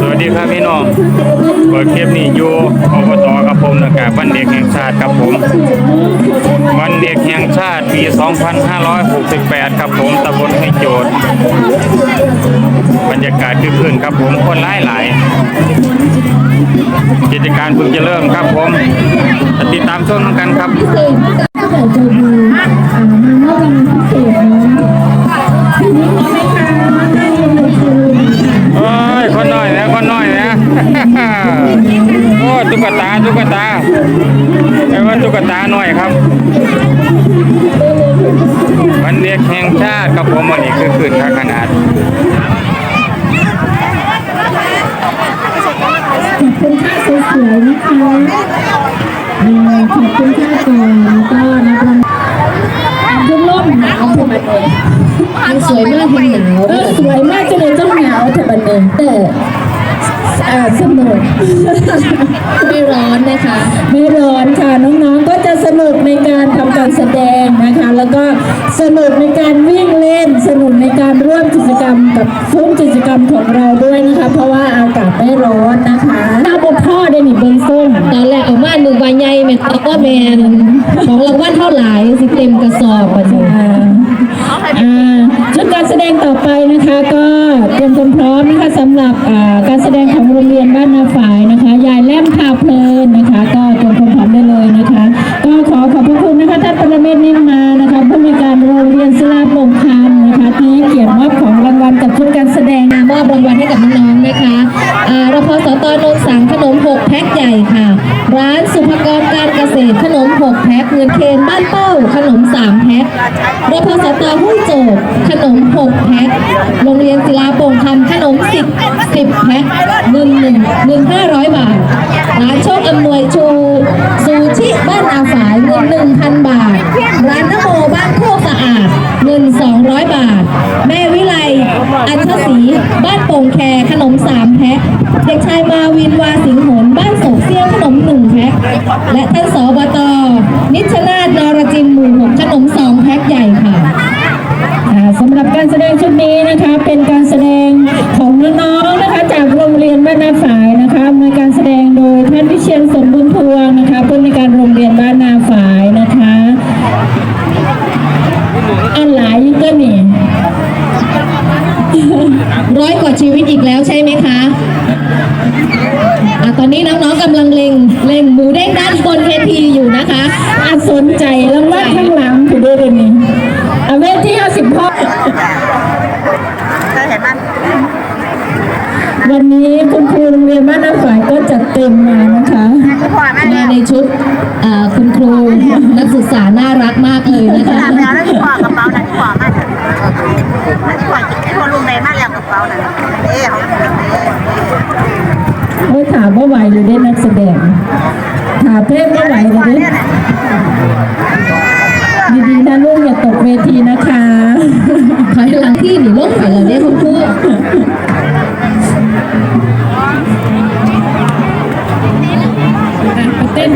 สวัสดีครับพี่น้องเปิดคลิปนี้อยู่อบตครับผมนะครับวันเด็กแห่งชาติครับผม วันเด็กแห่งชาติปี 2568 ครับผมตำบลให้โจทย์บรรยากาศคึกคืนครับผมคนหลายหลายกิจการเพิ่งจะเริ่มครับผมติดตามชมกันครับ กตาตุ๊กตาแปลว่าตุ๊กตาหน่อยครับ วันเด็กแห่งชาติครับผมวันนี้คือคืนค่าขนาดขอบคุณค่าสวยๆนะคะขอบคุณค่าก่อนแล้วก็นับรางวัลทุกร่มหนาวเถอะบัดนี้มันสวยมากมันหนาวสวยมากจะเลยต้องหนาวเถอะบัดนี้แต่ อ่าสนุก ไม่ร้อนนะคะ ไม่ร้อนค่ะน้องๆก็จะสนุกในการทำการแสดงนะคะ แล้วก็สนุกในการวิ่งเล่น สนุกในการร่วมกิจกรรมกับซุ้มกิจกรรมของเราด้วยนะคะ เพราะว่าอากาศไม่ร้อนนะคะหน้าบนพ่อได้หนิเบนส้มตอนแรกเอามาหนึ่งวันใหญ่แม่ตก็แมนของรางวัลเท่าไหร่สิเต็มกระสอบอะจ้ะอ่าอ่าชุดการแสดงต่อ ไปนะคะก็เตรียมความพร้อมนะคะสำหรับการแสดงของโรงเรียนบ้านนาฝายนะคะ ยายแล่มพาเพลินนะคะ ก็เตรียมความพร้อมได้เลยนะคะ ก็ขอขอบพระคุณนะคะท่านปรเมศนิ่มมานะคะผู้มี แดงมามอบรางวัลให้กับน้องๆนะคะรพสตนนสังขนม 6 แพ็คใหญ่ค่ะ ร้านสุภกรการเกษตรขนม 6 แพ็คเงินเคนบ้านเป้าขนม 3 แพ็ครพสตห้วยโจกขนม 6 แพ็คโรงเรียนศิลาปงคำขนม 10 10 แพ็คเงิน1เงิน5 และท่านสบต ก็จัดเต็มมานะคะมาในชุดเอ่อคุณครูนักศึกษาน่ารักมากเลยนะคะถามแล้วแล้วที่ขวากระเป๋านั้นที่ขวามากที่ขวาจิตที่คนลุงในมากแล้วกระเป๋านั้นเอ๊ะเขาเป็นเอ๊ะไม่ถามว่าไหวหรือได้นักแสดงถามเพศว่าไหวหรือได้ดีๆนะลูกอย่าตกเวทีนะคะถอยหลังที่หนีลงไปแล้วเนี่ยคุณครู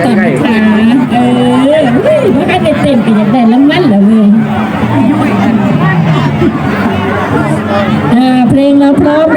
ไปเต้นก่ะเออเฮ้ยไม่ค่อยได้เต้นแต่อยากได้รางวัลเหรอเว้ยอ่าเพลงเราพร้อม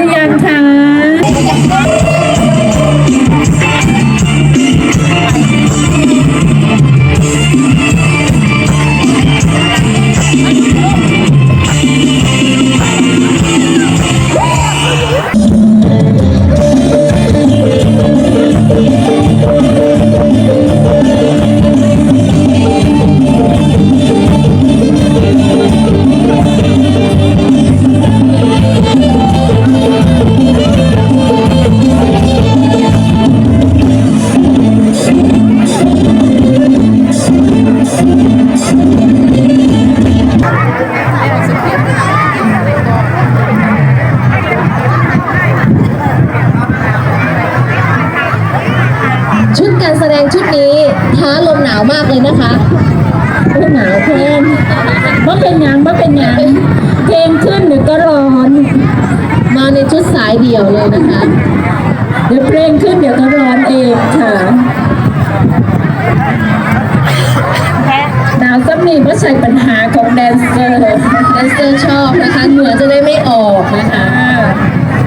หยังว่าเป็นเพลงขึ้นเดี๋ยวก็ร้อน มาในชุดสายเดี่ยวเลยนะคะ เดี๋ยวเพลงขึ้นเดี๋ยวก็ร้อนเองค่ะหนาวซ้ำนี่เพราะใช่ปัญหาของแดนเซอร์ แดนเซอร์ชอบนะคะเหงื่อจะได้ไม่ออกนะคะ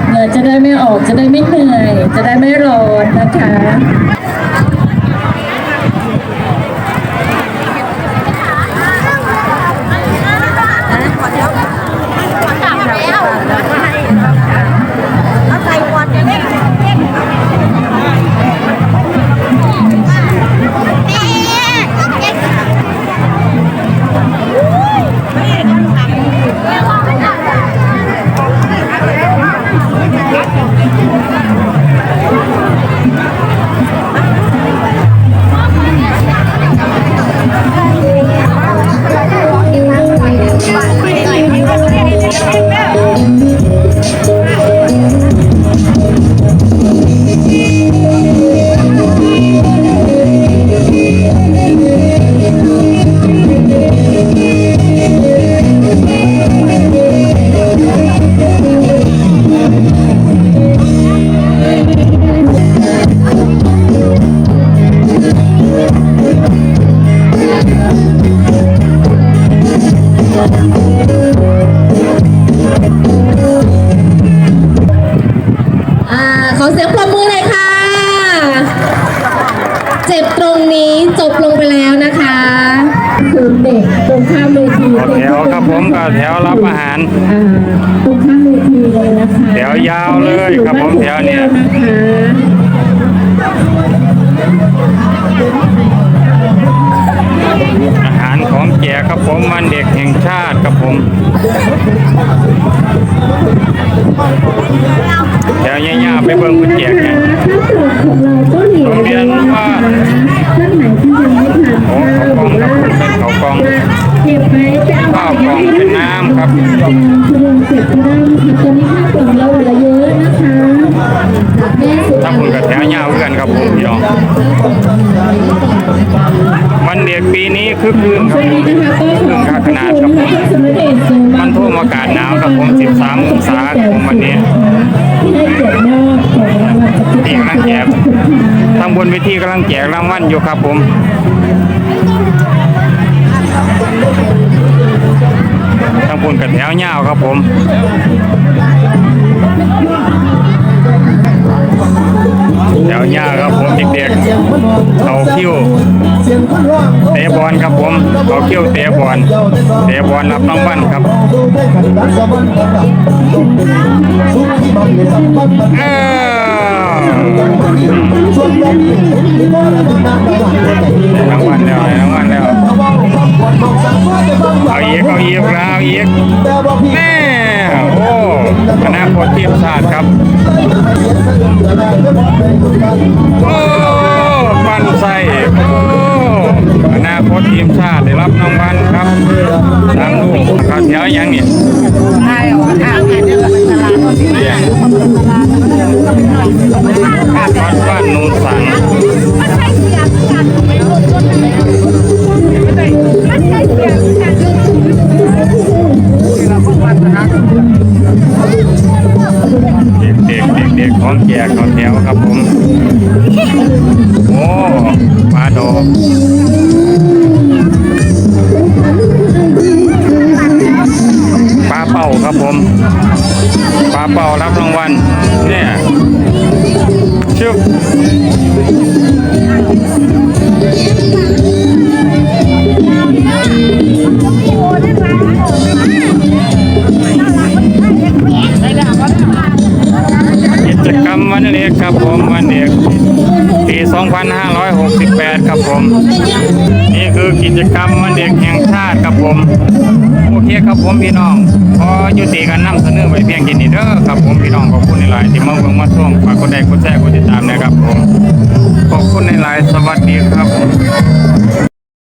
เหงื่อจะได้ไม่ออกจะได้ไม่เหนื่อย จะได้ไม่ร้อนนะคะ รับอาหารอ่าตรงข้ามเวทีเลยนะคะแถวยาวเลยครับผมแถวเนี่ยนะคะอาหารของแจกครับผมวันเด็กแห่งชาติครับผม ยอะนะคะแม่สุถ้าคุณกับแถวยาวเพื่อนครับผมพี่น้องวันเด็กปีนี้คือคืนครับวันผมนี้นะคะก็ขคือนขค่าอบขคุนาณดครับผนะมคะท่านสมเด็จโซมันท่วมอากาศหนาวครับผม 13 องศาครับผมวันนี้ที่ให้เกียรติมอบของรางวัลจากทุกนี่ท่านกำลังแจกขอบคุณค่ะทางบนเวทีกำลังแจกรางวัลอยู่ครับผมทางบนกับแถวยาวครับผมแถวยาวครับผมเด็กๆเขาคิ้วเตะบอลครับผมเขาคิ้วเตะบอลเตะบอลรับรางวัลครับเอ้ารางวัลแล้วรางวัลแล้ว เอาอีกเอาอีกแล้วเอาอีกแม่โอ้คณะโคตรทีมชาติครับโอ้ปันใส่โอ้คณะโคตทีมชาติได้รับรางวัลครับทางลูกเขาแถวยังเนี่ยใช่ออกทางเนี่ยเดินไปตลาดเรียงวัดบ้านนูนสัง ของแจกของแถวครับผม โอ้ปลาดอกปลาเป่าครับผมปลาเป่ารับรางวัลเนี่ยชึบ 2568 ครับผม นี่คือกิจกรรมวันเด็กแห่งชาติครับผม โอเคครับผมพี่น้องขอยุติการนำเสนอไปเพียงแค่นี้เด้อครับผมพี่น้องขอบคุณในหลายที่มาเบิ่งมาส่งฝากกดไลค์กดแชร์กดติดตามนะครับผมขอบคุณในหลายสวัสดีครับผม